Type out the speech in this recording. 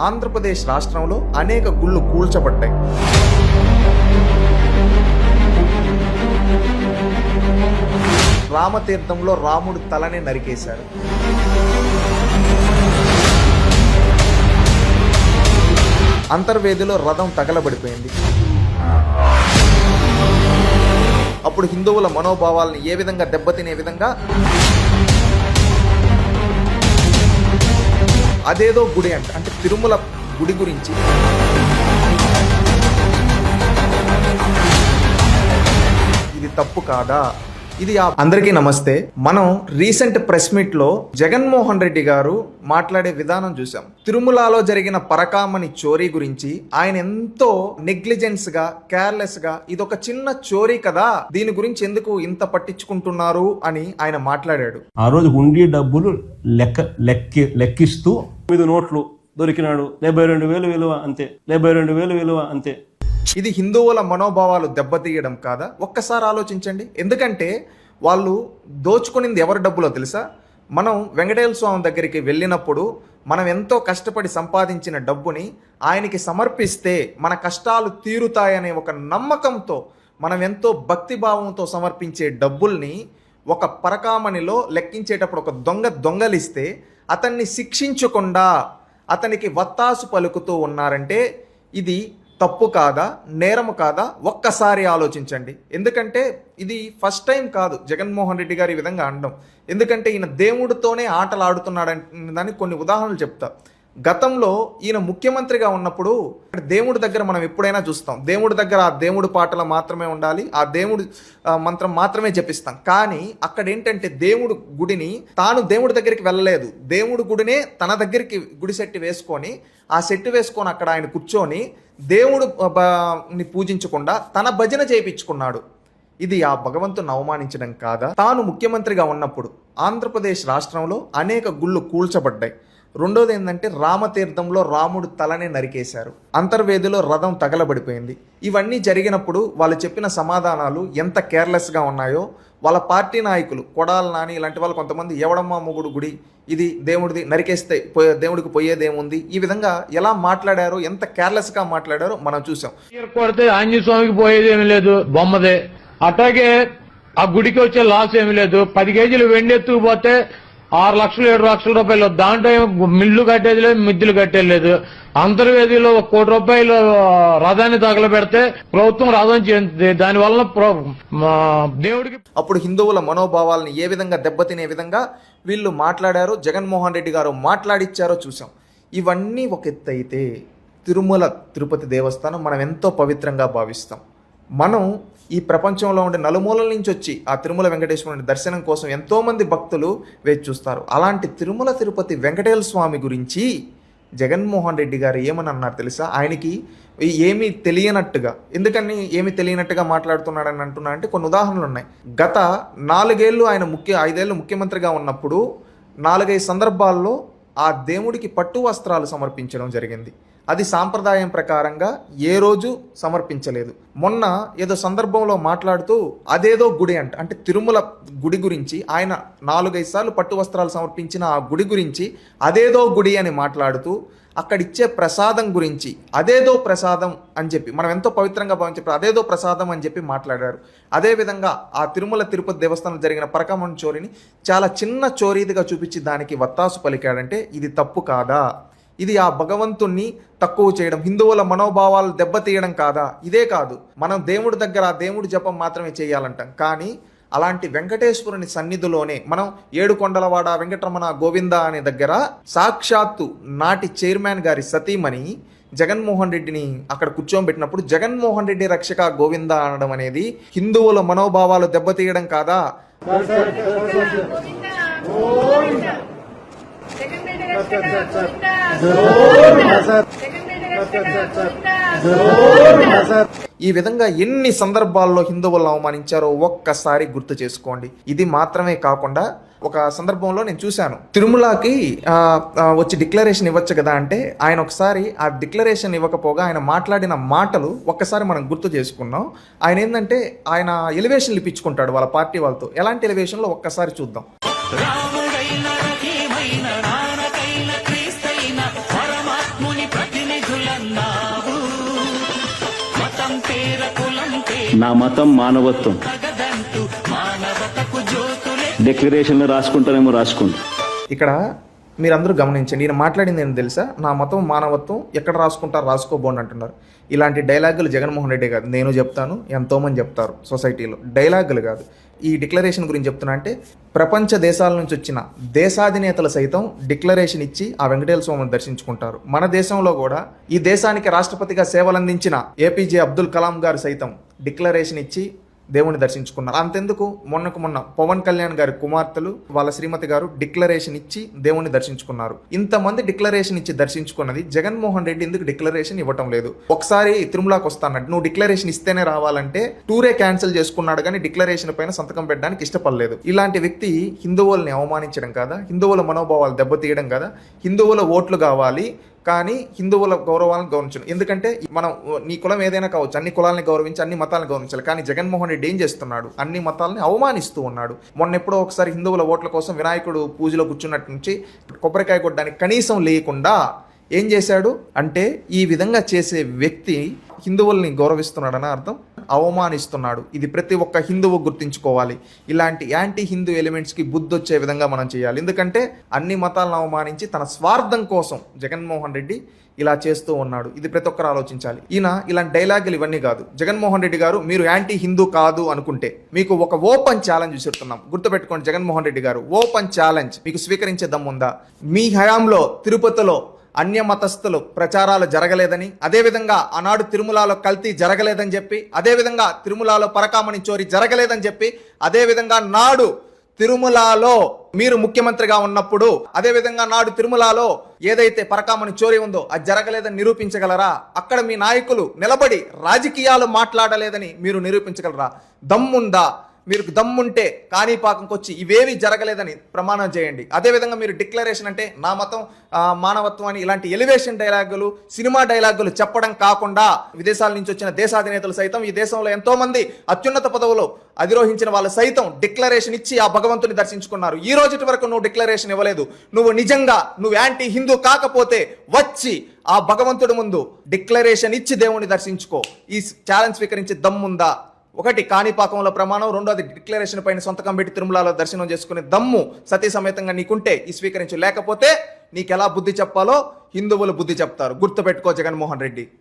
ఆంధ్రప్రదేశ్ రాష్ట్రంలో అనేక గుళ్ళు కూల్చబడ్డాయి. రామతీర్థంలో రాముడు తలని నరికేశారు. అంతర్వేదిలో రథం తగలబడిపోయింది. అప్పుడు హిందువుల మనోభావాలను ఏ విధంగా దెబ్బతినే విధంగా అదేదో గుడి అంట అంటే తిరుమల గుడి గురించి. ఇది తప్పు కాదా? ఇది అందరికీ నమస్తే. మనం రీసెంట్ ప్రెస్ మీట్లో జగన్మోహన్ రెడ్డి గారు మాట్లాడే విధానం చూసాం తిరుమలలో జరిగిన పరకామణి చోరీ గురించి ఆయన ఎంతో నెగ్లిజెన్స్గా కేర్లెస్గా ఇది ఒక చిన్న చోరీ కదా దీని గురించి ఎందుకు ఇంత పట్టించుకుంటున్నారు అని ఆయన మాట్లాడాడు. ఆ రోజు హుండీ డబ్బులు లెక్క లెక్కి లెక్కిస్తూ తొమ్మిది నోట్లు దొరికినాడు. డెబ్బై రెండు వేలు విలువ అంతే. డెబ్బై రెండు వేలు విలువ అంతే. ఇది హిందువుల మనోభావాలు దెబ్బతీయడం కాదా? ఒక్కసారి ఆలోచించండి. ఎందుకంటే వాళ్ళు దోచుకునింది ఎవరి డబ్బులో తెలుసా? మనం వెంకటేశ్వర స్వామి దగ్గరికి వెళ్ళినప్పుడు మనం ఎంతో కష్టపడి సంపాదించిన డబ్బుని ఆయనకి సమర్పిస్తే మన కష్టాలు తీరుతాయనే ఒక నమ్మకంతో మనం ఎంతో భక్తిభావంతో సమర్పించే డబ్బుల్ని ఒక పరకామణిలో లెక్కించేటప్పుడు ఒక దొంగ దొంగలిస్తే అతన్ని శిక్షించకుండా అతనికి వత్తాసు పలుకుతూ ఉన్నారంటే ఇది తప్పు కాదా నేరము కాదా? ఒక్కసారి ఆలోచించండి. ఎందుకంటే ఇది ఫస్ట్ టైం కాదు. జగన్మోహన్ రెడ్డి గారు ఈ విధంగా అనడం. ఎందుకంటే ఈయన దేవుడితోనే ఆటలు ఆడుతున్నాడని దానికి కొన్ని ఉదాహరణలు చెప్తా. గతంలో ఈయన ముఖ్యమంత్రిగా ఉన్నప్పుడు దేవుడి దగ్గర మనం ఎప్పుడైనా చూస్తాం. దేవుడి దగ్గర ఆ దేవుడు పాటలు మాత్రమే ఉండాలి ఆ దేవుడు మంత్రం మాత్రమే జపిస్తాం. కానీ అక్కడ ఏంటంటే దేవుడు గుడిని తాను దేవుడి దగ్గరికి వెళ్ళలేదు. దేవుడు గుడినే తన దగ్గరికి గుడి సెట్టి వేసుకొని ఆ సెట్టు వేసుకొని అక్కడ ఆయన కూర్చొని దేవుడు ని పూజించకుండా తన భజన చేయించుకున్నాడు ఇది ఆ భగవంతుని అవమానించడం కాదా? తాను ముఖ్యమంత్రిగా ఉన్నప్పుడు ఆంధ్రప్రదేశ్ రాష్ట్రంలో అనేక గుళ్ళు కూల్చబడ్డాయి. రెండోది ఏంటంటే రామతీర్థంలో రాముడు తలని నరికేశారు. అంతర్వేదిలో రథం తగలబడిపోయింది. ఇవన్నీ జరిగినప్పుడు వాళ్ళు చెప్పిన సమాధానాలు ఎంత కేర్లెస్గా ఉన్నాయో వాళ్ళ పార్టీ నాయకులు కొడాల నాని ఇలాంటి వాళ్ళు కొంతమంది ఎవడమ్మా మొగుడు గుడి? ఇది దేవుడిది నరికేస్తే పోయే దేవుడికి పోయేదేముంది? ఈ విధంగా ఎలా మాట్లాడారో ఎంత కేర్లెస్గా మాట్లాడారో మనం చూసాం కొడితే ఆంజనేయ స్వామికి పోయేదేమీ లేదు బొమ్మదే. అట్లాగే ఆ గుడికి వచ్చే లాస్ ఏమి లేదు. పది కేజీలు వెండి ఎత్తుకుపోతే ఆరు లక్షలు ఏడు లక్షల రూపాయలు. దాంట్లో మిల్లు కట్టేది లేదు మిద్దులు కట్టేది లేదు. అంతర్వేదిలో ఒక కోటి రూపాయలు రథాన్ని తగలబెడితే ప్రభుత్వం రథం చేస్తుంది దాని వలన ప్ర- దేవుడికి అప్పుడు హిందువుల మనోభావాలను ఏ విధంగా దెబ్బతినే విధంగా వీళ్ళు మాట్లాడారు జగన్మోహన్ రెడ్డి గారు మాట్లాడిచ్చారో చూసాం ఇవన్నీ ఒక ఎత్తు అయితే తిరుమల తిరుపతి దేవస్థానం మనం ఎంతో పవిత్రంగా భావిస్తాం. మనం ఈ ప్రపంచంలో ఉండే నలుమూలల నుంచి వచ్చి ఆ తిరుమల వెంకటేశ్వరుని దర్శనం కోసం ఎంతోమంది భక్తులు వేచి చూస్తారు. అలాంటి తిరుమల తిరుపతి వెంకటేశ్వర స్వామి గురించి జగన్మోహన్ రెడ్డి గారు ఏమని అన్నారు తెలుసా? ఆయనకి ఏమీ తెలియనట్టుగా ఎందుకని ఏమి తెలియనట్టుగా మాట్లాడుతున్నాడని అంటున్నా అంటే కొన్ని ఉదాహరణలు ఉన్నాయి. గత నాలుగేళ్ళు ఆయన ముఖ్య ఐదేళ్ళు ముఖ్యమంత్రిగా ఉన్నప్పుడు నాలుగైదు సందర్భాల్లో ఆ దేవుడికి పట్టు వస్త్రాలు సమర్పించడం జరిగింది. అది సాంప్రదాయం ప్రకారంగా ఏ రోజు సమర్పించలేదు. మొన్న ఏదో సందర్భంలో మాట్లాడుతూ అదేదో గుడి అంట అంటే తిరుమల గుడి గురించి ఆయన నాలుగైదు సార్లు పట్టు వస్త్రాలు సమర్పించిన ఆ గుడి గురించి అదేదో గుడి అని మాట్లాడుతూ అక్కడ ఇచ్చే ప్రసాదం గురించి అదేదో ప్రసాదం అని చెప్పి మనం ఎంతో పవిత్రంగా భావించే అదేదో ప్రసాదం అని చెప్పి మాట్లాడారు. అదేవిధంగా ఆ తిరుమల తిరుపతి దేవస్థానం జరిగిన పరకమణ చోరీని చాలా చిన్న చోరీదిగా చూపించి దానికి వత్తాసు పలికాడంటే ఇది తప్పు కాదా? ఇది ఆ భగవంతుణ్ణి తక్కువ చేయడం. హిందువుల మనోభావాలు దెబ్బతీయడం కాదా? ఇదే కాదు. మనం దేవుడి దగ్గర ఆ దేవుడి జపం మాత్రమే చేయాలంటాం. కానీ అలాంటి వెంకటేశ్వరుని సన్నిధిలోనే మనం ఏడుకొండలవాడ వెంకటరమణ గోవింద అనే దగ్గర సాక్షాత్తు నాటి చైర్మన్ గారి సతీమణి జగన్మోహన్ రెడ్డిని అక్కడ కూర్చోబెట్టినప్పుడు జగన్మోహన్ రెడ్డి రక్షక గోవింద అనడం అనేది హిందువుల మనోభావాలు దెబ్బతీయడం కాదా? ఈ విధంగా ఎన్ని సందర్భాల్లో హిందువులను అవమానించారో ఒక్కసారి గుర్తు చేసుకోండి. ఇది మాత్రమే కాకుండా ఒక సందర్భంలో నేను చూశాను. తిరుమలకి వచ్చి డిక్లరేషన్ ఇవ్వచ్చు కదా అంటే ఆయన ఒకసారి ఆ డిక్లరేషన్ ఇవ్వకపోగా ఆయన మాట్లాడిన మాటలు ఒక్కసారి మనం గుర్తు చేసుకున్నాం. ఆయన ఏంటంటే ఆయన ఎలివేషన్లు ఇప్పించుకుంటాడు వాళ్ళ పార్టీ వాళ్ళతో. ఎలాంటి ఎలివేషన్లో ఒక్కసారి చూద్దాం. నా మతం మానవత్వం. డిక్లరేషన్లో రాసుకుంటానేమో రాసుకోండి ఇక్కడ మీరందరూ గమనించండి. ఈయన మాట్లాడింది ఏం తెలుసా? నా మతం మానవత్వం ఎక్కడ రాసుకుంటారు రాసుకోబోండి అంటున్నారు. ఇలాంటి డైలాగులు జగన్మోహన్ రెడ్డి కాదు నేను చెప్తాను ఎంతోమంది చెప్తారు సొసైటీలో. డైలాగులు కాదు. ఈ డిక్లరేషన్ గురించి చెప్తున్నా అంటే ప్రపంచ దేశాల నుంచి వచ్చిన దేశాధినేతలు సైతం డిక్లరేషన్ ఇచ్చి ఆ వెంకటేశ్వర స్వామిని దర్శించుకుంటారు. మన దేశంలో కూడా ఈ దేశానికి రాష్ట్రపతిగా సేవలందించిన ఏపీజే అబ్దుల్ కలాం గారు సైతం డిక్లరేషన్ ఇచ్చి దేవుని దర్శించుకున్నారు. అంతెందుకు? మొన్నకు మొన్న పవన్ కళ్యాణ్ గారి కుమార్తెలు వాళ్ళ శ్రీమతి గారు డిక్లరేషన్ ఇచ్చి దేవుణ్ణి దర్శించుకున్నారు. ఇంతమంది డిక్లరేషన్ ఇచ్చి దర్శించుకున్నది జగన్మోహన్ రెడ్డి ఎందుకు డిక్లరేషన్ ఇవ్వటం లేదు? ఒకసారి తిరుమలకి వస్తానట్టు నువ్వు డిక్లరేషన్ ఇస్తేనే రావాలంటే టూరే క్యాన్సిల్ చేసుకున్నాడు కానీ డిక్లరేషన్ పైన సంతకం పెట్టడానికి ఇష్టపడలేదు. ఇలాంటి వ్యక్తి హిందువుల్ని అవమానించడం కాదా? హిందువుల మనోభావాలు దెబ్బతీయడం కదా? హిందువుల ఓట్లు కావాలి. కానీ హిందువుల గౌరవాలను గౌరవించను. ఎందుకంటే మనం నీ కులం ఏదైనా కావచ్చు అన్ని కులాలని గౌరవించి అన్ని మతాలను గౌరవించాలి. కానీ జగన్మోహన్ రెడ్డి ఏం చేస్తున్నాడు? అన్ని మతాలని అవమానిస్తూ ఉన్నాడు. మొన్న ఎప్పుడో ఒకసారి హిందువుల ఓట్ల కోసం వినాయకుడు పూజలో కూర్చున్నట్టు నుంచి కొబ్బరికాయ కొట్టడానికి కనీసం లేకుండా ఏం చేశాడు? అంటే ఈ విధంగా చేసే వ్యక్తి హిందువుల్ని గౌరవిస్తున్నాడని అర్థం? అవమానిస్తున్నాడు. ఇది ప్రతి ఒక్క హిందువు గుర్తించుకోవాలి. ఇలాంటి యాంటీ హిందూ ఎలిమెంట్స్కి బుద్ధి వచ్చే విధంగా మనం చేయాలి. ఎందుకంటే అన్ని మతాలను అవమానించి తన స్వార్థం కోసం జగన్మోహన్ రెడ్డి ఇలా చేస్తూ ఉన్నాడు. ఇది ప్రతి ఒక్కరు ఆలోచించాలి. ఈయన ఇలాంటి డైలాగులు ఇవన్నీ కాదు. జగన్మోహన్ రెడ్డి గారు మీరు యాంటీ హిందూ కాదు అనుకుంటే మీకు ఒక ఓపెన్ ఛాలెంజ్ విసురుతున్నాం గుర్తుపెట్టుకోండి జగన్మోహన్ రెడ్డి గారు ఓపెన్ ఛాలెంజ్ మీకు స్వీకరించే దమ్ముందా? మీ హయాంలో తిరుపతిలో అన్య మతస్థులు ప్రచారాలు జరగలేదని అదేవిధంగా ఆనాడు తిరుమలలో కల్తీ జరగలేదని చెప్పి అదేవిధంగా తిరుమలలో పరకామణి చోరీ జరగలేదని చెప్పి అదేవిధంగా నాడు తిరుమలలో మీరు ముఖ్యమంత్రిగా ఉన్నప్పుడు అదేవిధంగా నాడు తిరుమలలో ఏదైతే పరకామణి చోరీ ఉందో అది జరగలేదని నిరూపించగలరా? అక్కడ మీ నాయకులు నిలబడి రాజకీయాలు మాట్లాడలేదని మీరు నిరూపించగలరా? దమ్ముందా? మీరు దమ్ముంటే కాణిపాకంకి వచ్చి ఇవేవి జరగలేదని ప్రమాణం చేయండి. అదేవిధంగా మీరు డిక్లరేషన్ అంటే నా మతం మానవత్వం అని ఇలాంటి ఎలివేషన్ డైలాగులు సినిమా డైలాగులు చెప్పడం కాకుండా విదేశాల నుంచి వచ్చిన దేశాధినేతలు సైతం ఈ దేశంలో ఎంతోమంది అత్యున్నత పదవులు అధిరోహించిన వాళ్ళు సైతం డిక్లరేషన్ ఇచ్చి ఆ భగవంతుని దర్శించుకున్నారు. ఈ రోజుటి వరకు నువ్వు డిక్లరేషన్ ఇవ్వలేదు. నువ్వు నిజంగా నువ్వు యాంటీ హిందూ కాకపోతే వచ్చి ఆ భగవంతుడి ముందు డిక్లరేషన్ ఇచ్చి దేవుని దర్శించుకో. ఈ ఛాలెంజ్ స్వీకరించి దమ్ముందా? ఒకటి కాణిపాకంలో ప్రమాణం రెండోది డిక్లరేషన్ పైన సొంతకం పెట్టి తిరుమలలో దర్శనం చేసుకునే దమ్ము సతీ సమేతంగా నీకుంటే ఈ స్వీకరించు. లేకపోతే నీకెలా బుద్ధి చెప్పాలో హిందువులు బుద్ధి చెప్తారు. గుర్తుపెట్టుకో జగన్మోహన్ రెడ్డి.